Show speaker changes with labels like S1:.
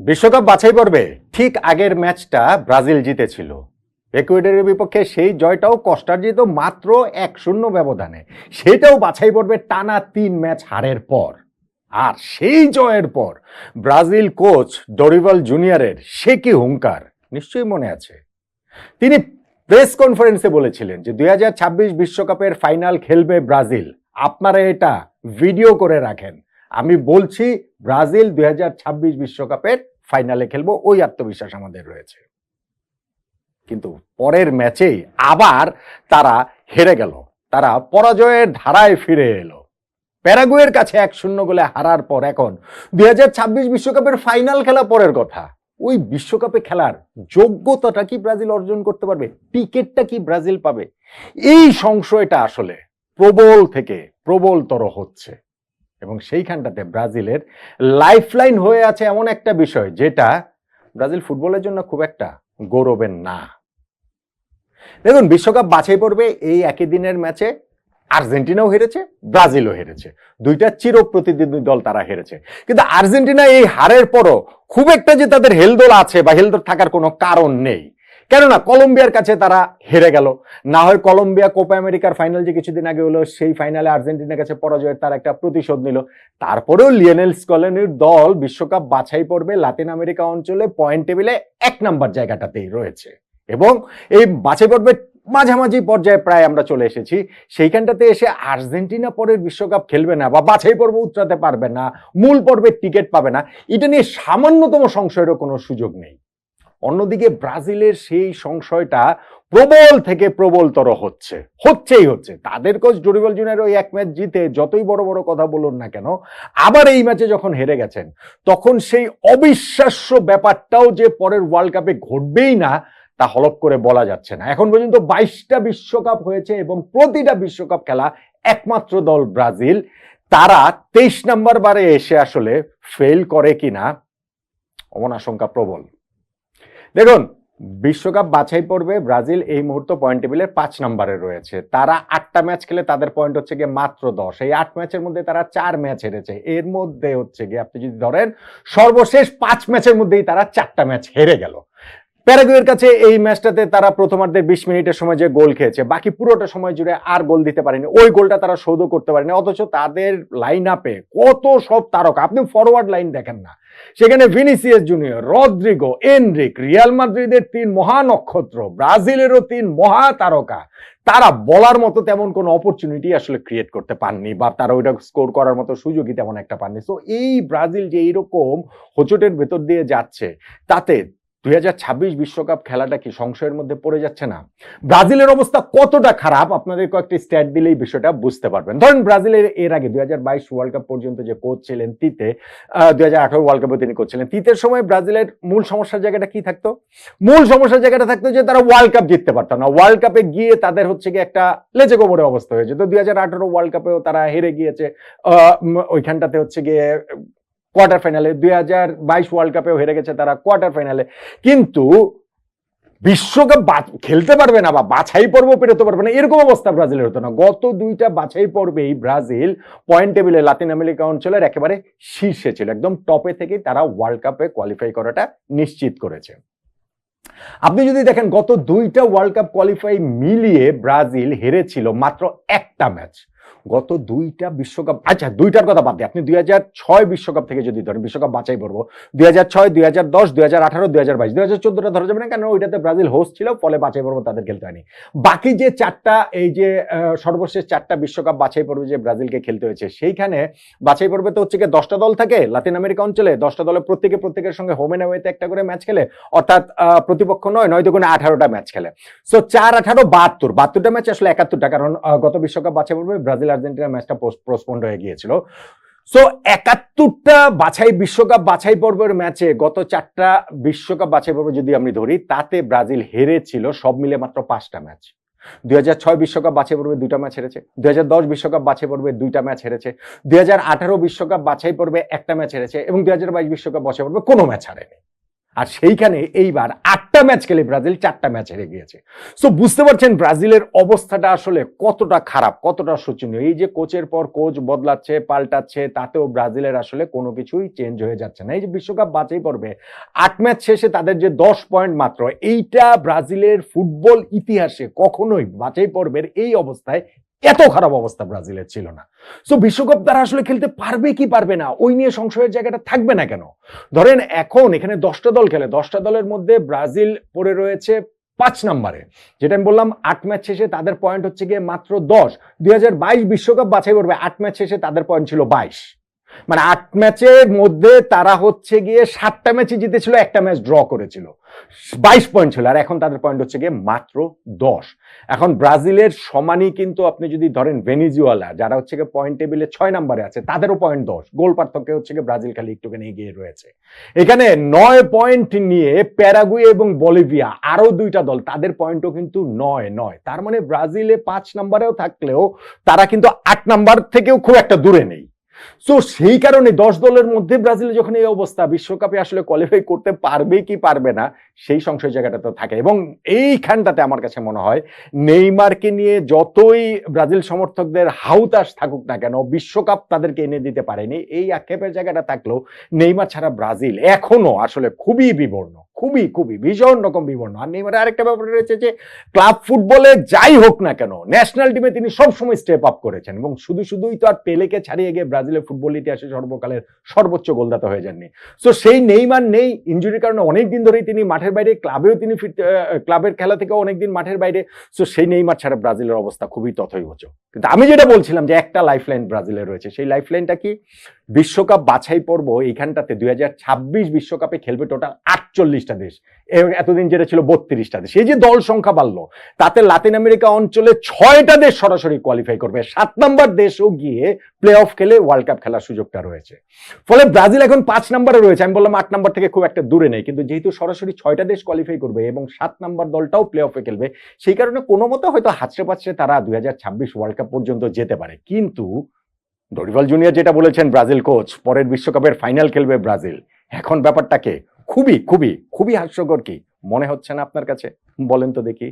S1: বিশ্বকাপ বাছাই পর্বে ঠিক আগের ম্যাচটা ব্রাজিল জিতেছিল। ইকুয়েডরের বিপক্ষে সেই জয়টাও কষ্টার্জিত মাত্র এক শূন্য ব্যবধানে। সেটাও বাছাই পর্বে টানা তিন ম্যাচ হারের পর। আর সেই জয়ের পর ব্রাজিল কোচ ডরিভাল জুনিয়রের সে কি হুঙ্কার নিশ্চয়ই মনে আছে। তিনি প্রেস কনফারেন্সে বলেছিলেন যে দুই বিশ্বকাপের ফাইনাল খেলবে ব্রাজিল। আপনারা এটা ভিডিও করে রাখেন। আমি বলছি ব্রাজিল দুই বিশ্বকাপের ফাইনালে খেলব, ওই আত্মবিশ্বাস আমাদের রয়েছে। কিন্তু পরের ম্যাচেই আবার তারা হেরে গেল, তারা পরাজয়ের ধারায় ফিরে এলো। প্যারাগুয়ের কাছে এক শূন্য গোলে হারার পর এখন দুই বিশ্বকাপের ফাইনাল খেলা পরের কথা। ওই বিশ্বকাপে খেলার যোগ্যতাটা কি ব্রাজিল অর্জন করতে পারবে? টিকিটটা কি ব্রাজিল পাবে? এই সংশয়টা আসলে প্রবল থেকে প্রবলতর হচ্ছে। এবং সেইখানটাতে ব্রাজিলের লাইফলাইন হয়ে আছে এমন একটা বিষয়, যেটা ব্রাজিল ফুটবলের জন্য খুব একটা গৌরবের না। দেখুন, বিশ্বকাপ বাছাই পড়বে এই একই দিনের ম্যাচে আর্জেন্টিনাও হেরেছে, ব্রাজিলও হেরেছে। দুইটা চির প্রতিদ্বন্দ্বী দল তারা হেরেছে। কিন্তু আর্জেন্টিনা এই হারের পরও খুব একটা যে তাদের হেলদোল আছে বা হেলদোল থাকার কোনো কারণ নেই। কেননা কলম্বিয়ার কাছে তারা হেরে গেল। না হয় কলম্বিয়া কোপা আমেরিকার ফাইনাল যে কিছুদিন আগে হলো, সেই ফাইনালে আর্জেন্টিনার কাছে পরাজয়ের তার একটা প্রতিশোধ নিল। তারপরেও লিওনেল স্কলেনির দল বিশ্বকাপ বাছাই পড়বে লাতিন আমেরিকা অঞ্চলে পয়েন্ট টেবিলে এক নাম্বার জায়গাটাতেই রয়েছে। এবং এই বাছাই পর্বে মাঝামাঝি পর্যায়ে প্রায় আমরা চলে এসেছি। সেইখানটাতে এসে আর্জেন্টিনা পরের বিশ্বকাপ খেলবে না বা বাছাই পর্ব উতরাতে পারবে না, মূল পর্বের টিকিট পাবে না, এটা নিয়ে সামান্যতম সংশয়েরও কোনো সুযোগ নেই। অন্যদিকে ব্রাজিলের সেই সংশয়টা প্রবল থেকে প্রবলতর হচ্ছে। হচ্ছেই হচ্ছে। তাদের কোচ ডোরিবল জুনিয়র ওই এক ম্যাচ জিতে যতই বড় বড় কথা বলুন না কেন, আবার এই ম্যাচে যখন হেরে গেছেন, তখন সেই অবিশ্বাস্য ব্যাপারটাও যে পরের ওয়ার্ল্ড কাপে ঘটবেই না, তা হলপ করে বলা যাচ্ছে না। এখন পর্যন্ত বাইশটা বিশ্বকাপ হয়েছে এবং প্রতিটা বিশ্বকাপ খেলা একমাত্র দল ব্রাজিল। তারা তেইশ নাম্বার বারে এসে আসলে ফেল করে কিনা, অমন আশঙ্কা প্রবল। দেখুন, বিশ্বকাপ বাছাই পর্বে ব্রাজিল এই মুহূর্তে পয়েন্ট টেবিলের পাঁচ নম্বরে রয়েছে। তারা আটটা ম্যাচ খেলে তাদের পয়েন্ট হচ্ছে গিয়ে মাত্র দশ। এই আট ম্যাচের মধ্যে তারা চার ম্যাচ হেরেছে। এর মধ্যে হচ্ছে গিয়ে আপনি যদি ধরেন, সর্বশেষ পাঁচ ম্যাচের মধ্যেই তারা চারটা ম্যাচ হেরে গেল। প্যারাগুয়ের কাছে এই ম্যাচটাতে তারা প্রথমার্ধে বিশ মিনিটের সময় যে গোল খেয়েছে, বাকি পুরোটা সময় জুড়ে আর গোল দিতে পারেনি। ওই গোলটা তারা শোধও করতে পারেনি, অথচ তাদের লাইন আপে কত সব তারকা, আপনি ফরওয়ার্ড লাইন দেখেন না। সেখানে Vinicius junior Rodrygo Endrick Real মাদ্রিদের তিন মহা নক্ষত্র, ব্রাজিলেরও তিন মহা তারকা। তারা বলার মতো তেমন কোনো অপরচুনিটি আসলে ক্রিয়েট করতে পাননি, বা তারা ওইটা স্কোর করার মতো সুযোগই তেমন একটা পাননি। তো এই ব্রাজিল যে এইরকম হোচটের ভেতর দিয়ে যাচ্ছে, তাতে দুই বিশ্বকাপ খেলাটা কি সংশয়ের মধ্যে পড়ে যাচ্ছে না? ব্রাজিলের অবস্থা কতটা খারাপ? আপনাদের কয়েকটি স্ট্যাট দিলেই বিষয়টা বুঝতে পারবেন। ধরেন ব্রাজিলের এর আগে দু হাজার বাইশ ওয়ার্ল্ড কাপ পর্যন্ত যে কোচ ছিলেন তিতে দুই ওয়ার্ল্ড কাপে তিনি কোচ ছিলেন। তিতের সময় ব্রাজিলের মূল সমস্যার জায়গাটা কি থাকতো? মূল সমস্যার জায়গাটা থাকতো যে তারা ওয়ার্ল্ড কাপ জিততে পারতো না। ওয়ার্ল্ড কাপে গিয়ে তাদের হচ্ছে কি একটা লেজে গোবরে অবস্থা হয়েছে। তো দুই হাজার আঠেরো ওয়ার্ল্ড কাপেও তারা হেরে গিয়েছে। ওইখানটাতে হচ্ছে গিয়ে কোয়ার্টার ফাইনালে, দুই হাজার বাইশ ওয়ার্ল্ড কাপেও হেরে গেছে তারা কোয়ার্টার ফাইনালে। কিন্তু বিশ্বকাপ খেলতে পারবে না বা বাছাই পর্ব পেরোতে পারবে না, এরকম অবস্থা ব্রাজিলের হতো না। গত দুইটা বাছাই পর্বেই ব্রাজিল পয়েন্ট টেবিলে লাতিন আমেরিকা অঞ্চলের একেবারে শীর্ষে ছিল। একদম টপে থেকে তারা ওয়ার্ল্ড কাপে কোয়ালিফাই করাটা নিশ্চিত করেছে। আপনি যদি দেখেন, গত দুইটা ওয়ার্ল্ড কাপ কোয়ালিফাই মিলিয়ে ব্রাজিল হেরেছিল মাত্র একটা ম্যাচ গত দুইটা বিশ্বকাপ আচ্ছা দুইটার কথা বাদ দিয়ে আপনি দুই হাজার ছয় বিশ্বকাপ থেকে যদি ধরেন, বিশ্বকাপ বাছাই করব দুই হাজার ছয়, দুই হাজার দশ, দুই হাজার আঠারো, দুই হাজার বাইশ, দুই হাজার চোদ্দটা ধরা যাবে না কেন? ওইটাতে ব্রাজিল হোস্ট ছিল, ফলে বাছাই পর্ব তাদের খেলতে হয়নি। বাকি যে চারটা, এই যে সর্বশেষ চারটা বিশ্বকাপ বাছাই পর্বে যে ব্রাজিলকে খেলতে হয়েছে, সেইখানে বাছাই পর্বে তো হচ্ছে গিয়ে দশটা দল থাকে, লাতিন আমেরিকা অঞ্চলে। দশটা দলে প্রত্যেকে প্রত্যেকের সঙ্গে হোম অ্যাওয়েতে একটা করে ম্যাচ খেলে। অর্থাৎ প্রতিপক্ষ নয় নয় দুগুণে আঠারোটা ম্যাচ খেলে। সো চার আঠারো বাহাত্তর, বাহাত্তরটা ম্যাচ আসলে একাত্তরটা, কারণ গত বিশ্বকাপ বাছাই পর্বে ব্রাজিল আর্জেন্টিনা ম্যাচটা পোস্টপন্ড হয়ে গিয়েছিল। সো একাত্তরটা বাছাই বিশ্বকাপ বাছাই পর্বের ম্যাচে গত চারটা বিশ্বকাপ বাছাই পর্ব যদি আমি ধরি, তাতে ব্রাজিল হেরেছিল সব মিলে মাত্র পাঁচটা ম্যাচ। দুই ছয় বিশ্বকাপ বাছাই পর্বে দুইটা ম্যাচ হেরেছে। দুই বিশ্বকাপ বাছাই পর্বে দুইটা ম্যাচ হেরেছে। দুই বিশ্বকাপ বাছাই পর্বে একটা ম্যাচ হেরেছে এবং দুই বিশ্বকাপ বাছাই পর্বে কোনো ম্যাচ হারেনি। আর সেইখানে এইবার আটটা ম্যাচ খেলে ব্রাজিল চারটা ম্যাচ হেরে গিয়েছে। সো বুঝতে পারছেন ব্রাজিলের অবস্থাটা আসলে কতটা খারাপ, কতটা শোচনীয়। এই যে কোচের পর কোচ বদলাচ্ছে, পাল্টাচ্ছে, তাতেও ব্রাজিলের আসলে কোনো কিছুই চেঞ্জ হয়ে যাচ্ছে না। এই যে বিশ্বকাপ বাছাই পড়বে আট ম্যাচ শেষে তাদের যে দশ পয়েন্ট মাত্র, এইটা ব্রাজিলের ফুটবল ইতিহাসে কখনোই বাছাই পর্বের এই অবস্থায় এত খারাপ অবস্থা ব্রাজিলের ছিল না। সো বিশ্বকাপ তারা আসলে খেলতে পারবে কি পারবে না, ওই নিয়ে সংশয়ের জায়গাটা থাকবে না কেন? ধরেন এখন এখানে দশটা দল খেলে, দশটা দলের মধ্যে ব্রাজিল পড়ে রয়েছে পাঁচ নম্বরে। যেটা আমি বললাম, আট ম্যাচ শেষে তাদের পয়েন্ট হচ্ছে গিয়ে মাত্র দশ। দুই বিশ্বকাপ বাছাই করবে, আট ম্যাচ শেষে তাদের পয়েন্ট ছিল বাইশ। মানে আট ম্যাচের মধ্যে তারা হচ্ছে গিয়ে সাতটা ম্যাচে জিতেছিল, একটা ম্যাচ ড্র করেছিল। বাইশ পয়েন্ট ছিল, আর এখন তাদের পয়েন্ট হচ্ছে গিয়ে মাত্র দশ। এখন ব্রাজিলের সমানই কিন্তু আপনি যদি ধরেন ভেনিজুয়ালা, যারা হচ্ছে গিয়ে পয়েন্ট টেবিলে ছয় নম্বরে আছে, তাদেরও পয়েন্ট দশ। গোল পার্থক্যে হচ্ছে গিয়ে ব্রাজিল খালি একটুখানি এগিয়ে রয়েছে। এখানে নয় পয়েন্ট নিয়ে প্যারাগুয়ে এবং বলিভিয়া আরও দুইটা দল, তাদের পয়েন্টও কিন্তু নয় নয়। তার মানে ব্রাজিলে পাঁচ নম্বরেও থাকলেও তারা কিন্তু আট নাম্বার থেকেও খুব একটা দূরে নেই। সো সেই কারণে দশ দলের মধ্যে ব্রাজিল যখন এই অবস্থা, বিশ্বকাপে আসলে কোয়ালিফাই করতে পারবে কি পারবে না, সেই সংশয় জায়গাটা তো থাকে। এবং এইখানটাতে আমার কাছে মনে হয়, নেইমারকে নিয়ে যতই ব্রাজিল সমর্থকদের হাউতাস থাকুক না কেন, বিশ্বকাপ তাদেরকে এনে দিতে পারেনি। এই আক্ষেপের জায়গাটা থাকলেও নেইমার ছাড়া ব্রাজিল এখনও আসলে খুবই বিবর্ণ, খুবই খুবই, ভীষণ রকম বিবর্ণ। আর নেইমারের আরেকটা ব্যাপার রয়েছে যে, ক্লাব ফুটবলে যাই হোক না কেন ন্যাশনাল টিমে তিনি সবসময় স্টেপ আপ করেছেন। এবং শুধু শুধুই তো আর পেলেকে ছাড়িয়ে গিয়ে ব্রাজিলের ফুটবল ইতিহাসে সর্বকালের সর্বোচ্চ গোলদাতা হয়ে যাননি। সো সেই নেইমার নেই ইঞ্জুরির কারণে অনেক দিন ধরেই তিনি মাঠের বাইরে, ক্লাবেও তিনি ফিরতে ক্লাবের খেলা থেকেও অনেকদিন মাঠের বাইরে। সো সেই নেইমার ছাড়া ব্রাজিলের অবস্থা খুবই তথৈবচ। কিন্তু আমি যেটা বলছিলাম যে একটা লাইফলাইন ব্রাজিলের রয়েছে। সেই লাইফলাইনটা কি? বিশ্বকাপ বাছাই পর্ব এইখানটাতে দুই হাজার ছাব্বিশ বিশ্বকাপে খেলবে টোটাল আটচল্লিশটা দেশ এ- এতদিন যেটা ছিল বত্রিশটা দেশ। এই যে দল সংখ্যা বাড়লো, তাতে লাতিন আমেরিকা অঞ্চলে ছয়টা দেশ সরাসরি কোয়ালিফাই করবে। সাত নম্বর দেশও গিয়ে প্লে অফ খেলে ওয়ার্ল্ড কাপ খেলার সুযোগটা রয়েছে। ফলে ব্রাজিল এখন পাঁচ নম্বরে রয়েছে। আমি বললাম আট নম্বর থেকে খুব একটা দূরে নেই, কিন্তু যেহেতু সরাসরি ছয়টা দেশ কোয়ালিফাই করবে এবং সাত নম্বর দলটাও প্লে অফে খেলবে, সেই কারণে কোনো মতো হয়তো হাতড়ে পাচ্ছে তারা দুই হাজার ছাব্বিশ ওয়ার্ল্ড কাপ পর্যন্ত যেতে পারে। কিন্তু ডরিভাল জুনিয়র যেটা বলেছেন ব্রাজিল কোচ পরের বিশ্বকাপের ফাইনাল খেলবে ব্রাজিল। এখন ব্যাপারটাকে খুবই খুবই খুবই হাস্যকর কি? মনে হচ্ছে না আপনার কাছে? বলেন তো দেখি।